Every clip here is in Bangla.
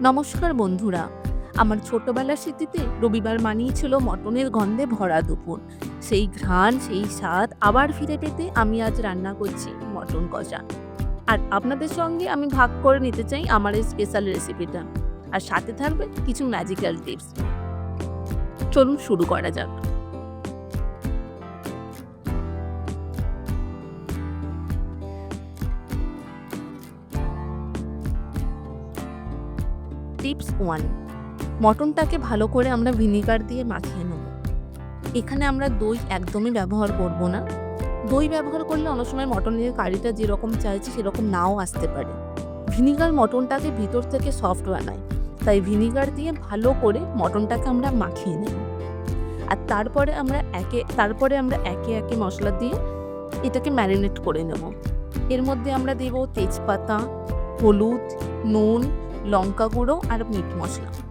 নমস্কার বন্ধুরা। আমার ছোটবেলার স্মৃতিতে রবিবার মানেই ছিল মটনের গন্ধে ভরা দুপুর। সেই ঘ্রাণ, সেই স্বাদ আবার ফিরে পেতে আমি আজ রান্না করছি মটন কষা। আর আপনাদের সঙ্গে আমি ভাগ করে নিতে চাই আমার এই স্পেশাল রেসিপিটা আর সাথে থাকবে কিছু ম্যাজিক্যাল টিপস চলুন শুরু করা যাক। টিপস ওয়ান মটনটাকে ভালো করে আমরা ভিনিগার দিয়ে মাখিয়ে নেব। এখানে আমরা দই একদমই ব্যবহার করব না। দই ব্যবহার করলে অনেক সময় মটনের কারিটা যেরকম চাইছি সেরকম নাও আসতে পারে। ভিনিগার মটনটাকে ভিতর থেকে সফট বানায়। তাই ভিনিগার দিয়ে ভালো করে মটনটাকে আমরা মাখিয়ে নেব। আর তারপরে আমরা একে, তারপরে আমরা একে একে মশলা দিয়ে এটাকে ম্যারিনেট করে নেব। এর মধ্যে আমরা দেব তেজপাতা, হলুদ, নুন লঙ্কা গুঁড়ো আর মিট মশলা।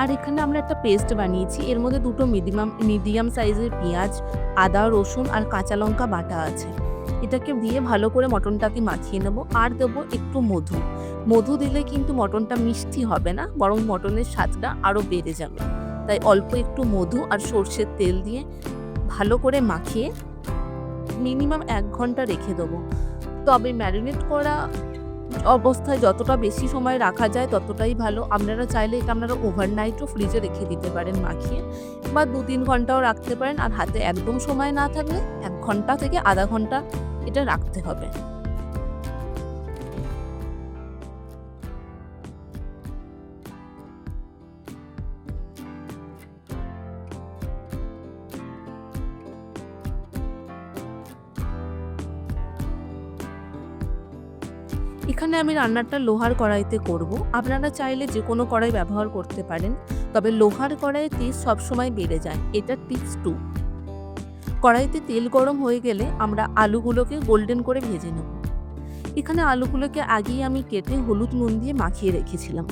আর এখানে আমরা একটা পেস্ট বানিয়েছি। এর মধ্যে দুটো মিডিয়াম মিডিয়াম সাইজের পেঁয়াজ, আদা, রসুন আর কাঁচা লঙ্কা বাটা আছে। এটাকে দিয়ে ভালো করে মটনটাকে মাখিয়ে নেব। আর দেবো একটু মধু। মধু দিলে কিন্তু মটনটা মিষ্টি হবে না, বরং মটনের স্বাদটা আরও বেড়ে যাবে। তাই অল্প একটু মধু আর সর্ষের তেল দিয়ে ভালো করে মাখিয়ে মিনিমাম এক ঘণ্টা রেখে দেবো। তবে ম্যারিনেট করা অবস্থায় যতটা বেশি সময় রাখা যায় ততটাই ভালো। আপনারা চাইলে এটা আপনারা ওভারনাইটও ফ্রিজে রেখে দিতে পারেন মাখিয়ে বা দু তিন ঘন্টাও রাখতে পারেন। আর হাতে একদম সময় না থাকলে এক ঘণ্টা থেকে আধা ঘণ্টা এটা রাখতে হবে। এখানে আমি রান্নাটা লোহার কড়াইতে করব। আপনারা চাইলে যে কোনো কড়াই ব্যবহার করতে পারেন, তবে লোহার কড়াইয়ে সব সবসময় বেড়ে যায়, এটা টিপস টু। কড়াইতে তেল গরম হয়ে গেলে আমরা আলুগুলোকে গোল্ডেন করে ভেজে নেব। এখানে আলুগুলোকে আগেই আমি কেটে হলুদ নুন দিয়ে মাখিয়ে রেখেছিলাম।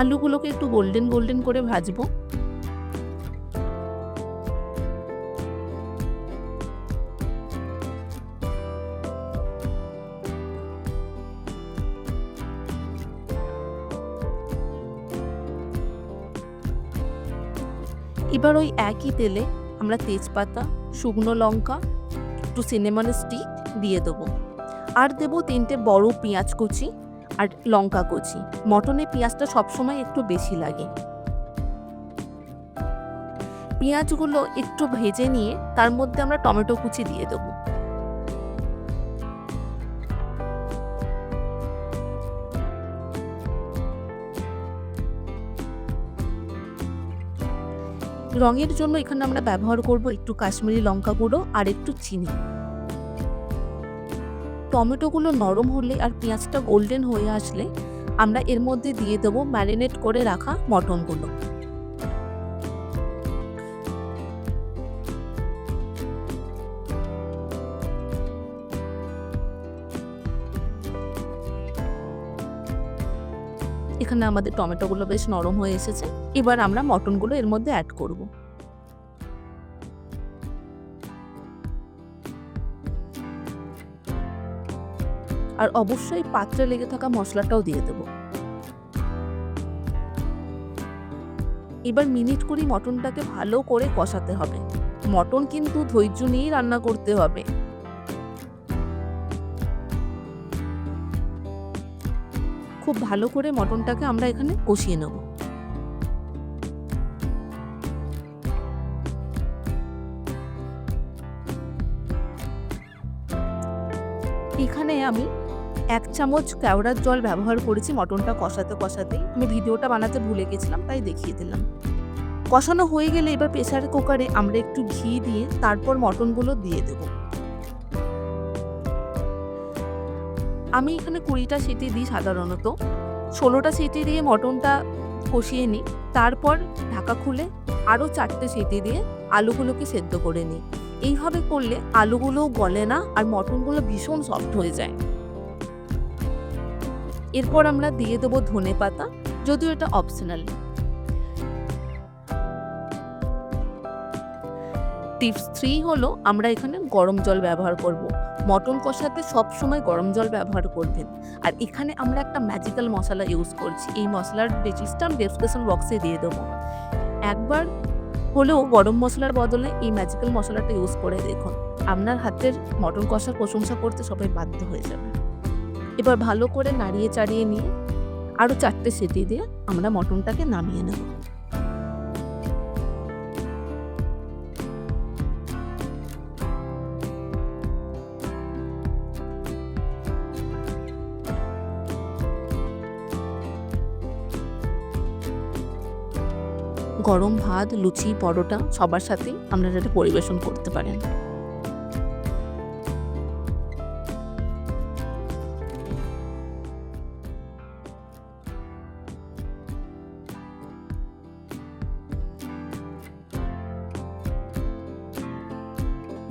আলুগুলোকে একটু গোল্ডেন গোল্ডেন করে ভাজবো। এবার ওই একই তেলে আমরা তেজপাতা, শুকনো লঙ্কা, একটু সিনেমন স্টিক দিয়ে দেবো। আর দেবো তিনটে বড় পেঁয়াজ কুচি। আর লঙ্কা কুচি। মটনে পেঁয়াজটা সবসময় একটু বেশি লাগে। পেঁয়াজগুলো একটু ভেজে নিয়ে তার মধ্যে আমরা টমেটো কুচি দিয়ে দেবো। রঙের জন্য এখানে আমরা ব্যবহার করব একটু কাশ্মীরি লঙ্কা গুঁড়ো আর একটু চিনি। টমেটোগুলো নরম হলে আর পেঁয়াজটা গোল্ডেন হয়ে আসলে আমরা এর মধ্যে দিয়ে দেবো ম্যারিনেট করে রাখা মটনগুলো। এখানে আমাদের টমেটোগুলো বেশ নরম হয়ে এসেছে। এবার আমরা মটনগুলো এর মধ্যে অ্যাড করব। আর অবশ্যই পাত্রে লেগে থাকা মশলাটাও দিয়ে দেবো। এবার মিনিট কুড়ি মটনটাকে ভালো করে কষাতে হবে। মটন কিন্তু ধৈর্য নিয়েই রান্না করতে হবে। খুব ভালো করে মটনটাকে আমরা এখানে কষিয়ে নেব। এখানে আমি এক চামচ কেওড়ার জল ব্যবহার করেছি মটনটা কষাতে কষাতেই আমি ভিডিওটা বানাতে ভুলে গেছিলাম, তাই দেখিয়ে দিলাম। কষানো হয়ে গেলে এবার প্রেসার কুকারে আমরা একটু ঘি দিয়ে তারপর মটনগুলো দিয়ে দেব। আমি এখানে কুড়িটা সিটি দিই সাধারণত। ষোলোটা সিটি দিয়ে মটনটা কষিয়ে নিই, তারপর ঢাকা খুলে আরও চারটে সিটি দিয়ে আলুগুলোকে সেদ্ধ করে নিই। এইভাবে করলে আলুগুলোও গলে না আর মটনগুলো ভীষণ সফট হয়ে যায়। এরপর আমরা দিয়ে দেবো ধনে পাতা, যদিও এটা অপশনাল টিপস থ্রি হলো, আমরা এখানে গরম জল ব্যবহার করব। মটন কষাতে সবসময় গরম জল ব্যবহার করবেন। আর এখানে আমরা একটা ম্যাজিক্যাল মশলা ইউজ করছি। এই মশলার রেজিস্টার ডেসক্রিপশন বক্সে দিয়ে দেবো। একবার হলেও গরম মশলার বদলে এই ম্যাজিক্যাল মশলাটা ইউজ করে দেখুন। আপনার হাতের মটন কষার প্রশংসা করতে সবাই বাধ্য হয়ে যাবে। এবার ভালো করে নাড়িয়ে চাড়িয়ে নিয়ে আরও চারটে সিটি দিয়ে আমরা মটনটাকে নামিয়ে নেব। গরম ভাত, লুচি, পরোটা সবার সাথেই আপনারা এটা পরিবেশন করতে পারেন।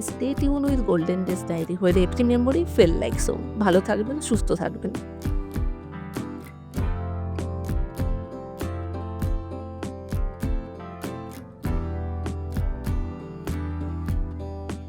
Stay tune with golden days diary হয়ে April memory fail like so ভালো থাকবেন, সুস্থ থাকবেন।